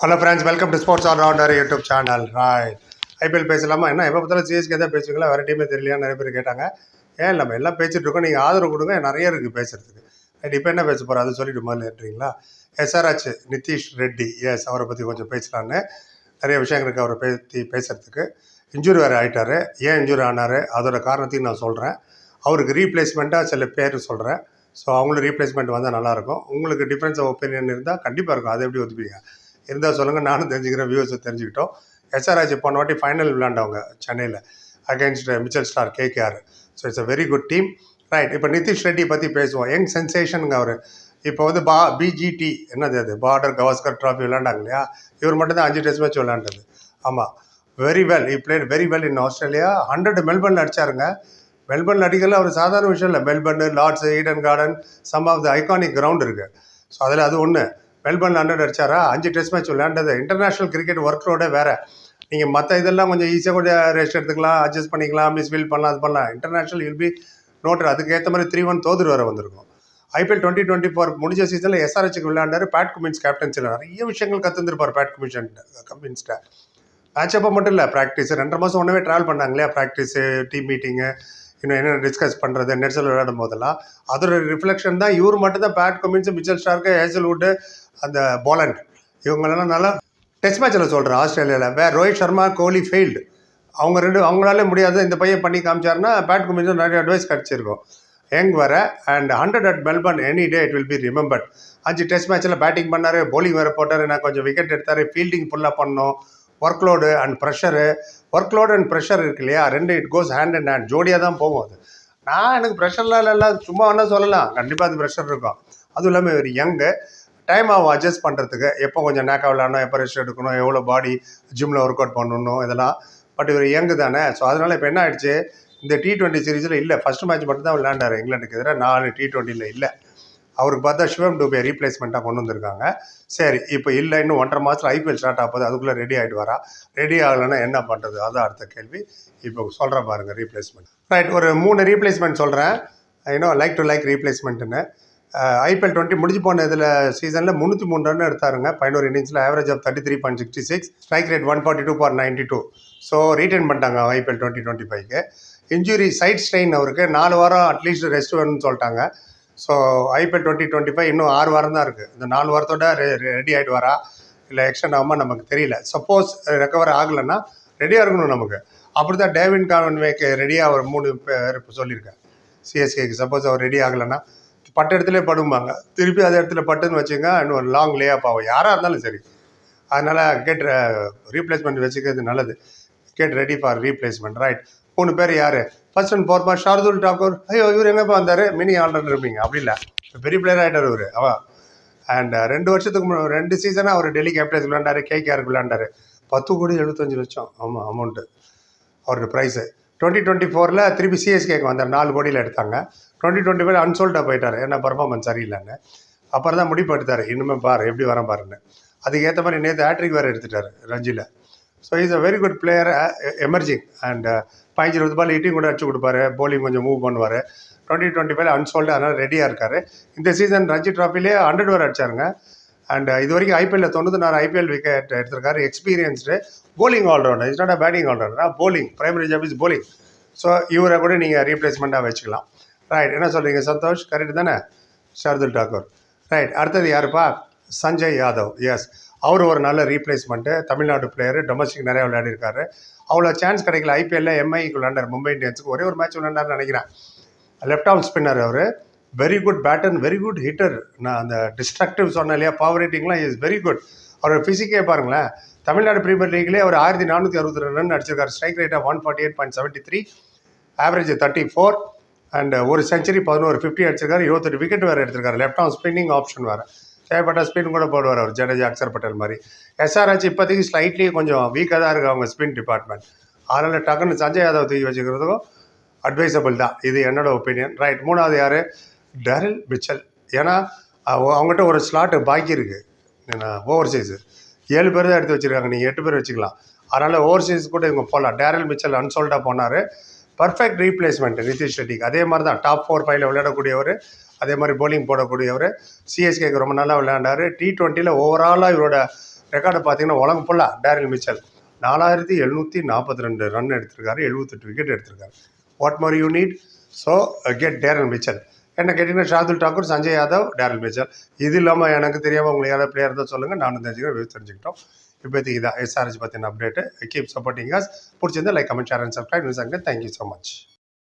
Hello friends welcome to sports allrounder YouTube channel Rai IPL பேசலாமா? என்ன எப்போ பார்த்தாலும் சிஎஸ்கே தான் பேசுவீங்களா? வேறு டீமே தெரியலையா நிறைய பேர் கேட்டாங்க. ஏன் நம்ம எல்லாம் பேசிகிட்டு இருக்கோம் நீங்கள் ஆதரவு கொடுங்க நிறைய இருக்குது பேசுகிறதுக்கு ரைட் இப்போ என்ன பேச போகிறோம் அது சொல்லிட்டு முதல்ல எஸ்ஆர்ஹெச் நிதிஷ் ரெட்டி எஸ் அவரை பற்றி கொஞ்சம் பேசலான்னு. நிறைய விஷயங்கள் இருக்குது அவரை பற்றி பேசுகிறதுக்கு இன்ஜுரி வேறு ஆகிட்டார் ஏன் இன்ஜுரி ஆனார்? அதோட காரணத்தையும் நான் சொல்கிறேன் அவருக்கு ரீப்ளேஸ்மெண்ட்டாக சில பேர் சொல்கிறேன் ஸோ அவங்களும் ரீப்ளேஸ்மெண்ட் வந்தால் நல்லாயிருக்கும் உங்களுக்கு டிஃப்ரென்ஸ் ஆஃப் ஒப்பீனியன் இருந்தால் கண்டிப்பாக இருக்கும். அதை எப்படி ஒத்துப்பீங்க இருந்தால் சொல்லுங்கள் நானும் தெரிஞ்சுக்கிறேன் வியூஸை தெரிஞ்சுக்கிட்டோம். எஸ்ஆர்ஹெச் போன வாட்டி ஃபைனல் விளாண்டவங்க சென்னையில் against Mitchell Starc KKR so it's a very good team right இப்போ நிதிஷ் ரெட்டி பற்றி பேசுவோம். யங் சென்சேஷனுங்க அவர். இப்போ வந்து பா பிஜிடி என்னது அது? பார்டர் கவாஸ்கர் ட்ராஃபி விளாண்டாங்க இல்லையா? இவர் மட்டும் தான் அஞ்சு டெஸ்ட் மேட்ச் விளாண்டது ஆமாம் very well he played very well in Australia hundred மெல்பர்னில் அடித்தாருங்க மெல்பர்ன் அடிக்கலாம் அவர் சாதாரண விஷயம் இல்லை. Melbourne Lord's Eden Garden some of the iconic ground இருக்குது ஸோ அதில் அது ஒன்று மெல்பர்ன் ஹண்ட்ரட் அடிச்சாரா அஞ்சு டெஸ்ட் மேட்ச் விளையாண்டது. இன்டர்நேஷ்னல் கிரிக்கெட் ஒர்க் லோடே வேறு. நீங்கள் மற்ற இதெல்லாம் கொஞ்சம் ஈஸியாக கொஞ்சம் ரெஸ்ட் எடுத்துக்கலாம் அட்ஜஸ்ட் பண்ணிக்கலாம் மிஸ் ஃபீல் பண்ணலாம் அது பண்ணலாம். இன்டர்நேஷ்னல் வில் பி நோட்டர் அதுக்கேற்ற மாதிரி த்ரீ ஒன் தோதுரு வர வந்திருக்கும். ஐபிஎல் டுவெண்ட்டி டுவெண்ட்டி ஃபோர் முடிஞ்ச சீசனில் எஸ்ஆர்ஹெச்சுக்கு விளையாண்டார். பேட் குமின்ஸ் கேப்டன்சியில் நிறைய விஷயங்கள் கற்றுந்துருப்பார் பேட் குமிஷன் கமின்ஸ்ட்டை மேட்ச் அப்போ மட்டும் இல்லை ப்ராக்டிஸ் ரெண்டரை மாதம் ஒன்றுமே ட்ராவல் பண்ணாங்க இல்லையா? ப்ராக்டிஸு டீம் மீட்டிங்கு இன்னும் என்ன டிஸ்கஸ் பண்ணுறது நெட்ஸில் விளையாடும் போதெல்லாம். அதோட ரிஃப்ளெக்ஷன் தான் இவர் மட்டும் தான் Pat Cummins Mitchell Starc Hazlewood அந்த போலண்ட் இவங்களெல்லாம் நல்லா டெஸ்ட் மேட்ச்சில் சொல்கிறேன் ஆஸ்திரேலியாவில் வேறு ரோஹித் சர்மா கோலி ஃபெயில்டு அவங்க ரெண்டு அவங்களாலே முடியாது இந்த பையன் பண்ணி காமிச்சாருன்னா பேட் கமின்ஸும் நிறைய அட்வைஸ் கிடச்சிருக்கும். யங் வர and hundred at Melbourne any day it will be remembered அஞ்சு டெஸ்ட் மேட்ச்சில் பேட்டிங் பண்ணார் போலிங் வேறு போட்டார் நான் கொஞ்சம் விக்கெட் எடுத்தார் ஃபீல்டிங் ஃபுல்லாக பண்ணோம் work load and pressure work load and pressure இருக்கு இல்லையா? ரெண்டு it goes hand and hand ஜோடியாக தான் போகும் அது. நான் எனக்கு ப்ரெஷர்லாம் இல்லை சும்மா வேணால் சொல்லலாம். கண்டிப்பாக அது ப்ரெஷர் இருக்கும். அதுவும் இல்லாமல் இவர் யங்கு டைம் ஆகும் அட்ஜஸ்ட் பண்ணுறதுக்கு எப்போ கொஞ்சம் நேக்கா விளாடணும் எப்போ ரெஸ்ட் எடுக்கணும் எவ்வளோ பாடி ஜிம்மில் ஒர்க் அவுட் பண்ணணும் இதெல்லாம். பட் இவர் யங்கு தானே. ஸோ அதனால் இப்போ என்ன ஆயிடுச்சு? இந்த டி ட்வெண்ட்டி சீரீஸில் இல்லை. ஃபஸ்ட் மேட்ச் மட்டும் தான் விளையாண்டார். இங்கிலாண்டுக்கு எதிராக நாலு டி டுவெண்ட்டியில் இல்லை. அவருக்கு பார்த்தா சிவம் டூபே ரீப்ளேஸ்மெண்ட்டாக கொண்டு வந்திருக்காங்க. சரி இப்போ இல்லை இன்னும் ஒன்றரை மாதத்தில் ஐபிஎல் ஸ்டார்ட் ஆகுது அதுக்குள்ளே ரெடி ஆகிட்டு வரா. ரெடி ஆகலைன்னா என்ன பண்ணுறது அதுதான் அடுத்த கேள்வி. இப்போ சொல்கிறேன் பாருங்கள் ரீப்ளேஸ்மெண்ட் ரைட் ஒரு மூணு ரீப்ளேஸ்மெண்ட் சொல்கிறேன் you know like to like ரீப்ளேஸ்மெண்ட்டுன்னு IPL twenty முடிஞ்சு போன இதில் சீசனில் முந்நூற்றி மூணு ரன் எடுத்தாருங்க. பதினோரு இன்னிங்ஸில் average of thirty three point sixty six strike rate one forty two bar ninety two so retain பண்ணிட்டாங்க ஐபிஎல் டுவெண்ட்டி டுவெண்ட்டி ஃபைவ்க்கு இன்ஜுரி சைட் ஸ்ட்ரெயின் அவருக்கு. நாலு வாரம் அட்லீஸ்ட் ரெஸ்ட் வேணும்னு சொல்லிட்டாங்க. So IPL twenty twenty five இன்னும் ஆறு வாரம் தான் இருக்குது இந்த நாலு வாரத்தோட ரெடி ஆகிட்டு வரா இல்லை எக்ஸ்டெண்ட் ஆகாமல் நமக்கு தெரியல. சப்போஸ் ரெக்கவர் ஆகலைன்னா ரெடியாக இருக்கணும் நமக்கு. அப்படி தான் டேவின் கான்வேக்கு ரெடியாக ஒரு மூணு பேர் இப்போ சொல்லியிருக்கேன் சிஎஸ்கேக்கு சப்போஸ் அவர் ரெடி ஆகலைன்னா பட்ட இடத்துல படும்பாங்க. திருப்பி அதே இடத்துல பட்டுன்னு வச்சுங்க இன்னும் ஒரு லாங் லே அப் ஆகும். யாராக இருந்தாலும் சரி. அதனால் கெட் ரீப்ளேஸ்மெண்ட் வச்சுக்கிறது நல்லது. Get ready for replacement right மூணு பேர் யார்? First and former Shardul Thakur ஐயோ இவர் எங்கேப்பா வந்தார்? மினி ஆல்ரன் இருப்பீங்க. அப்படி இல்லை பெரிய பிளேயர் ஆகிட்டார் இவர். அவன் அண்ட் ரெண்டு வருஷத்துக்கு முன்னாடி ரெண்டு சீசனாக அவர் டெல்லி கேபிட்டல்ஸ் விளையாண்டாரு கேகேஆருக்கு விளையாண்டாரு. பத்து கோடி எழுபத்தஞ்சு லட்சம். ஆமாம் அமௌண்ட்டு அவரோட ப்ரைஸு டுவெண்ட்டி டுவெண்ட்டி ஃபோரில் திருப்பி சிஎஸ்கேக்கு வந்தார். நாலு கோடியில் எடுத்தாங்க. டுவெண்ட்டி டுவெண்ட்டி ஃபைவ் அன்சோல்டாக போயிட்டார். ஏன்னா பர்ஃபார்மன்ஸ் சரியில்லைன்னு. அப்புறம் தான் முடிவு எடுத்தார். இனிமேல் பாரு எப்படி வரேன் பாருன்னு. அதுக்கேற்ற மாதிரி நேற்று ஹேட்ரிக் வேறு எடுத்துட்டார் ரஞ்சியில் so is a very good player emerging and பதினஞ்சு இருபது பால் ஹிட்டிங் கூட அடிச்சு கொடுப்பாரு. போலிங் கொஞ்சம் மூவ் பண்ணுவார். டுவெண்ட்டி டுவெண்ட்டி ஃபைவ் அன்சோல்டு அதனால் ரெடியாக இருக்கார். இந்த சீசன் ரஞ்சி ட்ராஃபிலே ஹண்ட்ரட் வரை அடிச்சாருங்க. அண்ட் uh, இது வரைக்கும் ஐபிஎல்ல தொண்ணூற்றி நாலு ஐபிஎல் விக்கெட் எடுத்திருக்காரு. Experienced bowling allrounder it's not a batting allrounder bowling primary job is bowling so இவரை கூட நீங்கள் ரீப்ளேஸ்மெண்ட்டாக வச்சுக்கலாம். ரைட் என்ன சொல்கிறீங்க சந்தோஷ்? கரெக்ட் தானே? ஷார்துல் டாக்கூர் ரைட் அடுத்தது யாருப்பா? சஞ்சய் யாதவ். எஸ் அவர் ஒரு நல்ல ரீப்ளேஸ்மெண்ட்டு தமிழ்நாடு பிளேயர் டொமஸ்டிக் நிறையா விளையாடிருக்காரு. அவ்வளோ சான்ஸ் கிடைக்கல. ஐபிஎல்ல எம்ஐக்கு விளையாண்டார். மும்பை இந்தியன்ஸுக்கு ஒரே ஒரு மேட்ச் விளையாண்டார்னு நினைக்கிறேன். லெஃப்ட் ஆர்ம் ஸ்பின்னர் அவர். Very good batter very good hitter நான் அந்த டிஸ்ட்ரக்டிவ் சொன்னேன் இல்லையா? பவர் ஹிட்டிங்லாம் இஸ் வெரி குட் அவரோட ஃபிசிக்கே பாருங்களேன். தமிழ்நாடு பிரீமியர் லீக்லேயே அவர் ஆயிரத்தி நானூற்றி அறுபத்தி ரன் அடிச்சிருக்காரு. Strike rate one forty eight point seventy three average thirty four and ஒரு செஞ்சுரி பதினோரு ஃபிஃப்டி அடிச்சிருக்காரு. இருபத்தெட்டு விக்கெட் வேறு எடுத்திருக்காரு. லெஃப்ட் ஆர்ம் ஸ்பின்னிங் ஆப்ஷன் வேறு. தேவைப்பட்ட ஸ்பின் கூட போடுவார் அவர் ஜடேஜா அக்சர் பட்டேல் மாதிரி. எஸ்ஆர்ஹெச் இப்போதைக்கு ஸ்லைட்லி கொஞ்சம் வீக்காக தான் இருக்குது அவங்க ஸ்பின் டிபார்ட்மெண்ட் அதனால் டக்குன்னு சஞ்சய் யாதவ் தூக்கி வச்சுக்கிறதுக்கும் அட்வைசபிள் தான். இது என்னோட ஒப்பீனியன் ரைட் மூணாவது யார்? டரில் மிச்சல் ஏன்னா அவங்ககிட்ட ஒரு ஸ்லாட்டு பாக்கி இருக்குது என்ன ஓவர்சீஸு ஏழு பேர் தான் எடுத்து வச்சுருக்காங்க. நீங்கள் எட்டு பேர் வச்சுக்கலாம். அதனால் ஓவர்சீஸ் கூட இவங்க போகலாம் டேரல் மிச்சல் அன்சோல்டாக போனார். பர்ஃபெக்ட் ரீப்ளேஸ்மெண்ட் நிதிஷ் ரெட்டிக்கு. அதே மாதிரி தான். டாப் ஃபோர் ஃபைவ்ல விளையாடக்கூடியவர். அதே மாதிரி போலிங் போடக்கூடியவர். சிஎஸ்கேக்கு ரொம்ப நல்லா விளையாண்டார். டி ட்வெண்ட்டியில் ஓவராலாக இவரோட ரெக்கார்டை பார்த்தீங்கன்னா உலகம் ஃபுல்லாக டேரில் மிச்சல் நாலாயிரத்தி எழுநூற்றி நாற்பத்தி ரெண்டு ரன் எடுத்திருக்காரு. எழுபத்தெட்டு விக்கெட் எடுத்திருக்காரு. What more you need so get Daryl Mitchell என்ன கேட்டிங்கன்னா ஷாதுல் டாக்கூர் சஞ்சய் யாதவ் டேரல் மிச்சல் இது இல்லாமல் எனக்கு தெரியாமல் உங்களுக்கு யாராவது பிளேயர் தான் சொல்லுங்கள் நானும் தெரிஞ்சுக்கிறேன் தெரிஞ்சுக்கிட்டோம். இப்போதைக்கு இதான். எஸ்ஆர்எஸ் பற்றின அப்டேட்டு கீப் சப்போர்ட்டிங் அஸ் பிடிச்சிருந்தா like comment share and subscribe news அங்கே தேங்க்யூ ஸோ மச்